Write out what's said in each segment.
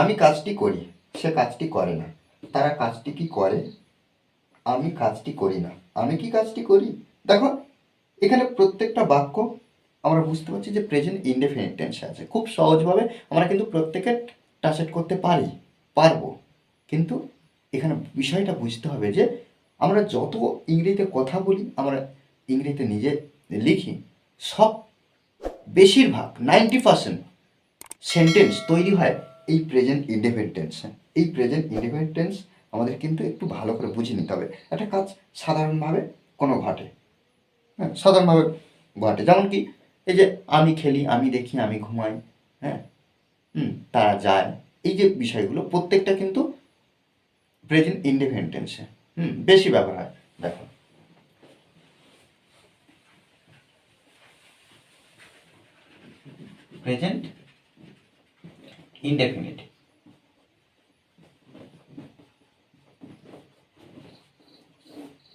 আমি কাজটি করি, সে কাজটি করে না। তারা কাজটি কি করে? আমি কাজটি করি না। আমি কি কাজটি করি? দেখো, এখানে প্রত্যেকটা বাক্য আমরা বুঝতে পারছি যে প্রেজেন্ট ইনডেফিনিট টেন্সে আছে। খুব সহজভাবে আমরা কিন্তু প্রত্যেকের টার্সেট করতে পারি, পারব। কিন্তু এখানে বিষয়টা বুঝতে হবে যে আমরা যত ইংরেজিতে কথা বলি, আমরা ইংরেজিতে নিজে লিখি, সব বেশিরভাগ নাইনটি পার্সেন্ট সেন্টেন্স তৈরি হয় এই প্রেজেন্ট ইন্ডিপেন্ডেন্সে এই প্রেজেন্ট ইন্ডিপেন্ডেন্স আমাদের কিন্তু একটু ভালো করে বুঝে নিতে হবে। একটা কাজ সাধারণভাবে কোনো ঘটে হ্যাঁ? সাধারণভাবে ঘটে। যেমন কি, এই যে আমি খেলি, আমি দেখি, আমি ঘুমাই হ্যাঁ? হুম, তারা যায়। এই যে বিষয়গুলো, প্রত্যেকটা কিন্তু প্রেজেন্ট ইন্ডিপেন্ডেন্সে হুম, বেশি ব্যবহার হয়। দেখো। Present indefinite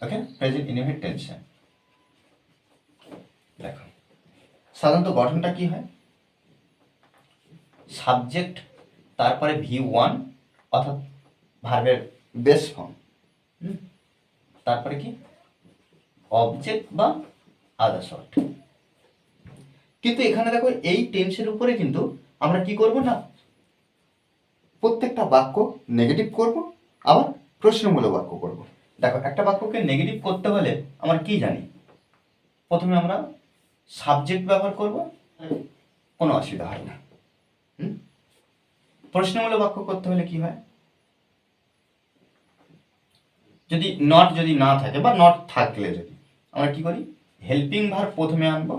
okay present indefinite টেন্সে দেখো। সাধারণত গঠনটা কি হয়? সাবজেক্ট তারপরে ভি ওয়ান অর্থাৎ ভার্বের বেস ফর্ম তারপরে কি? অবজেক্ট বা আদার শর্ট কিন্তু এখানে দেখো, এই টেন্সের উপরে কিন্তু আমরা কি করব না? প্রত্যেকটা বাক্য নেগেটিভ করব, আবার প্রশ্নমূলক বাক্য করব। দেখো, একটা বাক্যকে নেগেটিভ করতে হলে আমরা কি জানি? প্রথমে আমরা সাবজেক্ট ব্যবহার করব, কোনো অসুবিধা হয় না। প্রশ্নমূলক বাক্য করতে হলে কি হয়? যদি নট যদি না থাকে বা নট থাকলে যদি, আমরা কি করি? হেল্পিং ভার প্রথমে আনব,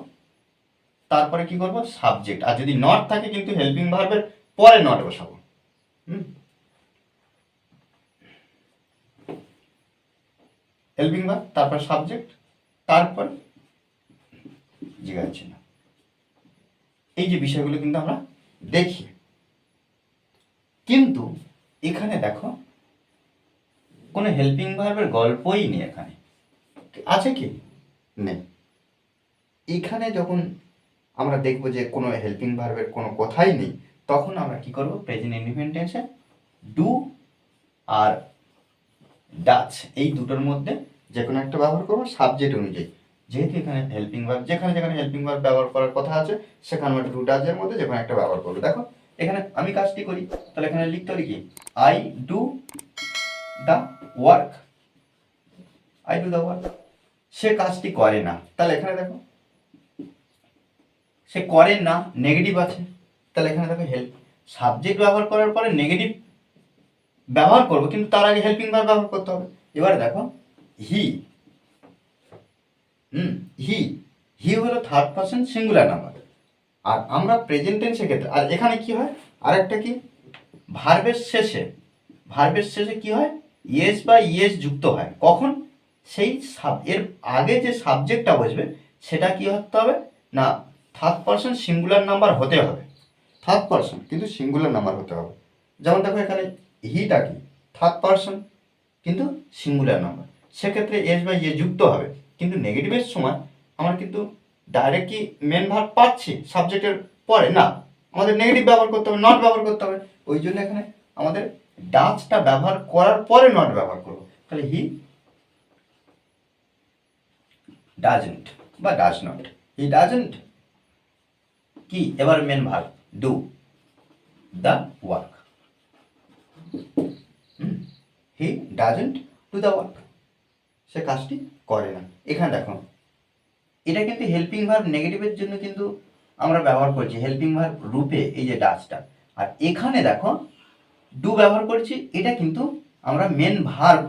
তারপরে কি করব? সাবজেক্ট আর যদি নট থাকে কিন্তু হেল্পিং ভার্বের পরে নট বসাবো। হেল্পিং ভার্ব তারপর সাবজেক্ট, তারপর জিজ্ঞাসা না এই যে বিষয়গুলো কিন্তু আমরা দেখি। কিন্তু এখানে দেখো, কোনো হেল্পিং ভার্বের গল্পই নেই এখানে। আছে কি? নেই। এখানে যখন আমরা দেখব যে কোনো হেল্পিং ভার্বের কোনো কথাই নেই তখন আমরা কি করব? প্রেজেন্ট ইন্ডিপেন্ডেন্সে ডু আর ডাচ এই দুটোর মধ্যে যে কোনো একটা ব্যবহার করব সাবজেক্ট অনুযায়ী। যেহেতু এখানে হেল্পিং ভার্ব যেখানে যেখানে হেল্পিং ভার্ব ব্যবহার করার কথা আছে, সেখানে আমরা ডু ডাচের মধ্যে যে কোনো একটা ব্যবহার করব। দেখো, এখানে আমি কাজটি করি, তাহলে এখানে লিখতে হবে কি? I do the work I do the work সে কাজটি করে না। তাহলে এখানে দেখো, সে করে না নেগেটিভ আছে। তাহলে এখানে দেখো হেল্প সাবজেক্ট ব্যবহার করার পরে নেগেটিভ ব্যবহার করব, কিন্তু তার আগে হেল্পিং ভার্ব ব্যবহার করতে হবে। এবারে দেখো হি হুম হি হি হলো থার্ড পার্সন সিঙ্গুলার নাম্বার আর আমরা প্রেজেন্ট টেন্সের ক্ষেত্রে, আর এখানে কি হয়? আরেকটা কি? ভার্বের শেষে ভার্বের শেষে কি হয়? ইয়েস বা ইয়েস যুক্ত হয়। কখন? সেই সাব এর আগে যে সাবজেক্টটা বসবে, সেটা কি হতে হবে? না থার্ড পার্সন সিঙ্গুলার নাম্বার হতে হবে। থার্ড পার্সন কিন্তু সিঙ্গুলার নাম্বার হতে হবে। যেমন দেখো এখানে হিটা কি? থার্ড পার্সন কিন্তু সিঙ্গুলার নাম্বার সেক্ষেত্রে এস বা ইয়ে যুক্ত হবে। কিন্তু নেগেটিভের সময় আমরা কিন্তু ডাইরেক্ট কি মেন ভার্ব পাচ্ছি? সাবজেক্টের পরে না। আমাদের নেগেটিভ ব্যবহার করতে হবে নট ব্যবহার করতে হবে। ওই জন্য এখানে আমাদের ডাচটা ব্যবহার করার পরে নট ব্যবহার করব। তাহলে হি ডাজেন্ট বা ডাজ নট হি ডাজেন্ট কি? এবার main verb do the work he doesn't do the work সে কাজটি করে না। এখানে দেখো, এটা কিন্তু হেল্পিং ভার্ব নেগেটিভের জন্য কিন্তু আমরা ব্যবহার করছি হেল্পিং ভার্ব রূপে এই যে ডাচটা আর এখানে দেখো ডু ব্যবহার করছি, এটা কিন্তু আমরা মেন ভার্ব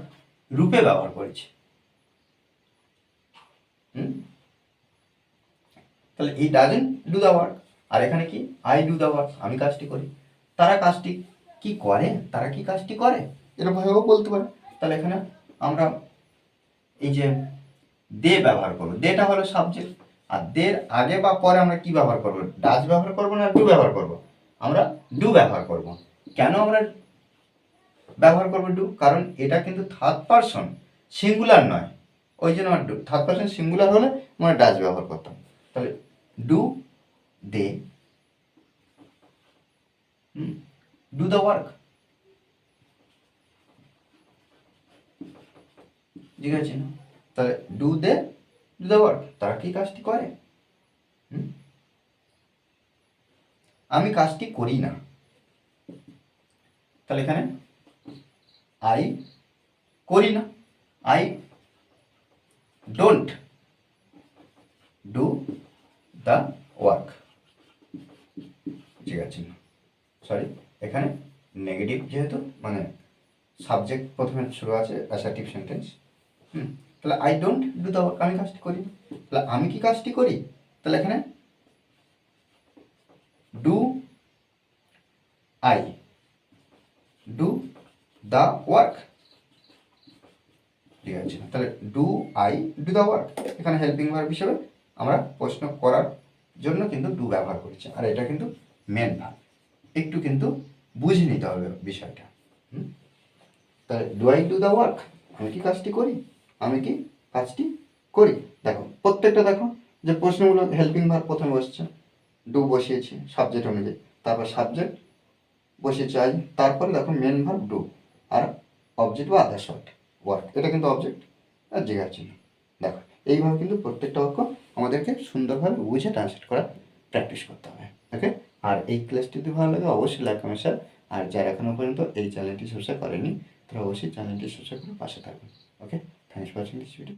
রূপে ব্যবহার করেছি? তাহলে he doesn't do the work আর এখানে কি? আই ডু দ্য ওয়ার্ক আমি কাজটি করি। তারা কাজটি কি করে? তারা কি কাজটি করে? এরকমভাবেও বলতে পারে। তাহলে এখানে আমরা এই যে দে ব্যবহার করব। দেটা হলো সাবজেক্ট আর দের আগে বা পরে আমরা কি ব্যবহার করব? ডাচ ব্যবহার করব না ডু ব্যবহার করব? আমরা ডু ব্যবহার করব। কেন আমরা ব্যবহার করব ডু কারণ এটা কিন্তু থার্ড পারসন সিঙ্গুলার নয়। ওই জন্য আমার ডু থার্ড পারসন সিঙ্গুলার হলে আমরা ডাচ ব্যবহার করতাম। তাহলে do they. Do the work ঠিক আছে না? তাহলে do they do the work তারা কি কাজটি করে? আমি কাজটি করি না। তাহলে এখানে আই করি না। I don't do the work ঠিক আছে। সরি এখানে নেগেটিভ যেহেতু মানে সাবজেক্ট প্রথমে শুরু আছে অ্যাসার্টিভ সেন্টেন্স হুম, তাহলে I don't do the work আমি কাজটি করি তাহলে আমি কি কাজটি করি? তাহলে এখানে do I do the work ঠিক আছে, তাহলে do I do the work এখানে হেল্পিং ভার্ব হিসেবে আমরা প্রশ্ন করার জন্য কিন্তু ডু ব্যবহার করেছি। আর এটা কিন্তু মেন ভার্ব একটু কিন্তু বুঝে নিতে হবে বিষয়টা? তাহলে do I do the work আমি কি কাজটি করি? আমি কি কাজটি করি? দেখো, প্রত্যেকটা দেখো, যে প্রশ্নগুলো হেল্পিং ভার্ব প্রথমে বসছে। ডু বসিয়েছি সাবজেক্ট অনুযায়ী। তারপর সাবজেক্ট বসিয়েছি আই তারপরে দেখো মেন ভার্ব ডু আর অবজেক্ট বা আদার শর্ট ওয়ার্ক এটা কিন্তু অবজেক্ট আর জিগার চিহ্ন। দেখো, এইভাবে কিন্তু প্রত্যেকটা বাক্য আমাদেরকে সুন্দরভাবে বুঝে ট্রান্সলেট করা প্র্যাকটিস করতে হবে। ওকে আর এই ক্লাসটি যদি ভালো লাগে, অবশ্যই লাইক কমেন্ট শেয়ার আর যারা এখনও পর্যন্ত এই চ্যানেলটি সাবস্ক্রাইব করেনি তারা অবশ্যই চ্যানেলটি সাবস্ক্রাইব করে পাশে থাকবেন। Okay thanks for watching this video